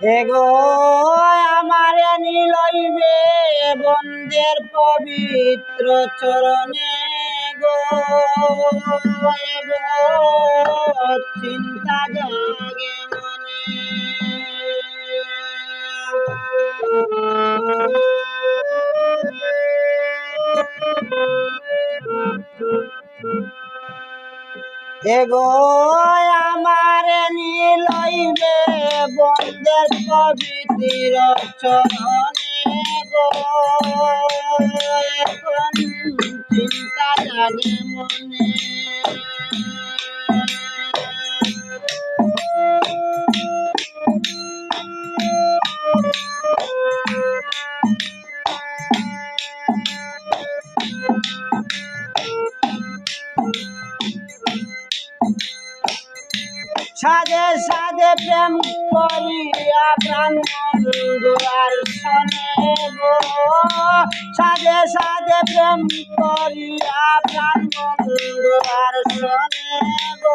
এগো আমার নিলইবে বন্দের পবিত্র চরণে গো চিন্তা জাগে মনে। এগো আমার নীলইবে বন্দের পবিত্র চরণে গো। এখন চিন্তা জাগে মনে। সাজে সাজে প্রেম করিয়া প্রাণ বন্ধুয়ার শোনে গো। সাজে সাজে প্রেম করিয়া প্রাণ শোনে গো।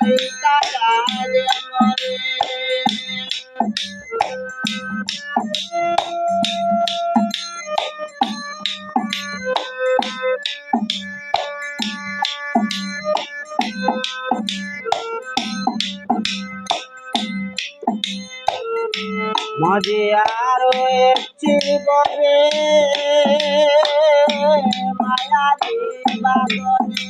চিন্তা মজে আরও ববে মায়ারি বাদনে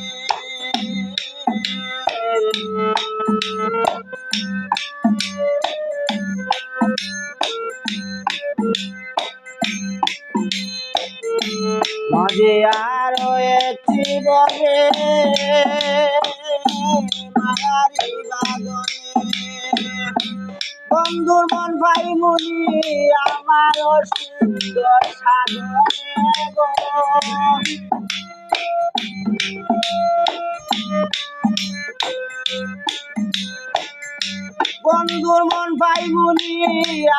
মজে আরও ববে মায়ারি বাদনে বন্ধুর মন ভাই মুনি, আমার সুন্দর বন্ধুর মন ভাই মুনি,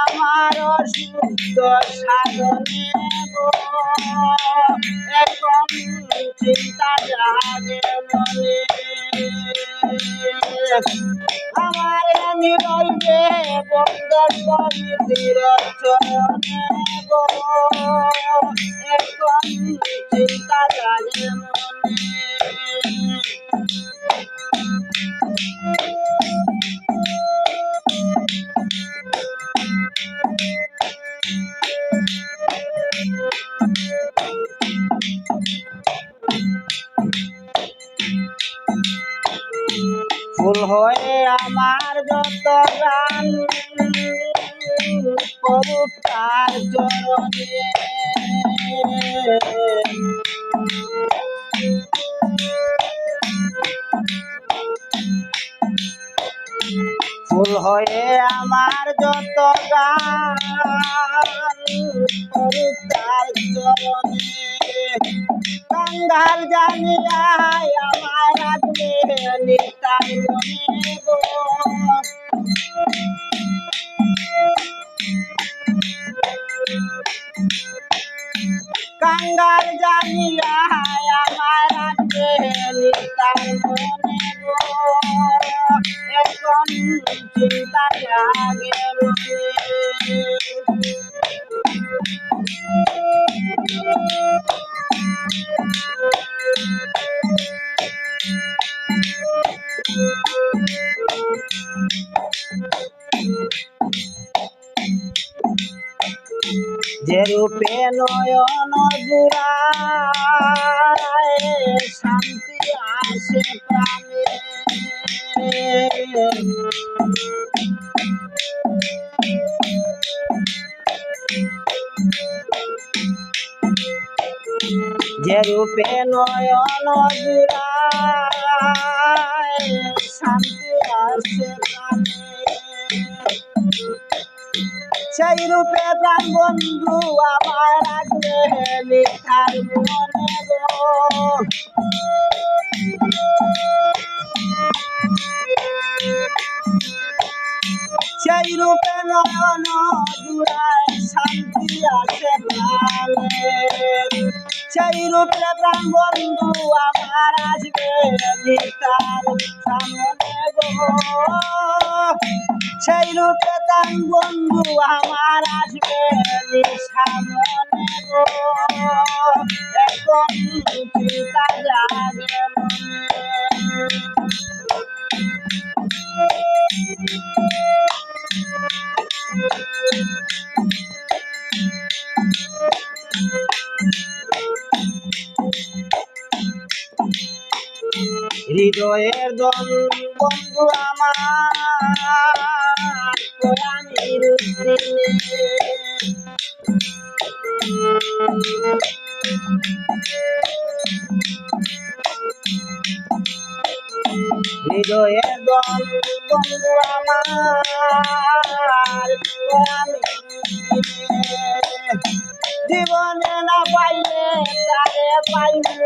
আমার সুন্দর সাধনে এখন চিন্তা জাগে মনে। আমার নিরইবে বন্ধর পবিত্র চরণে গো। এখন চিন্তা জাগে মনে। ফুল হয়ে আমার যত গান করুক তার চরণে। ফুল হয়ে আমার যত গান তার জানিয়ায় আমার আগে নিতাই যে রূপে নয়ন জুড়ায় শান্তি আসে প্রাণে। যে রূপে নয়ন জুড়ায় শান্তি আসে সেই রূপে প্রাণ বন্ধু আমার রাখবে মিঠার মনে নয়ন জুড়ায় শান্তি আছে প্রাণে সেই রূপে প্রাণ বন্ধু আমার আসবে মিতার সামনে সেই রূপে প্রাণ বন্ধু আমার আসবে সামনে গো এখন হৃদয়ের দল বন্ধু আমার হৃদয়ের দল বন্ধু আমার জীবনে না পাইলে তারে পাইলে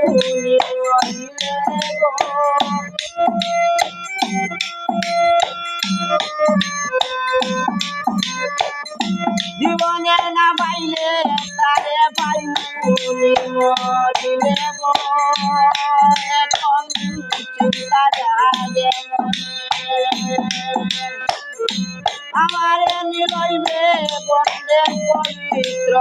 এখন চিন্তা জাগে আমারে নিলইবে বন্দে পবিত্র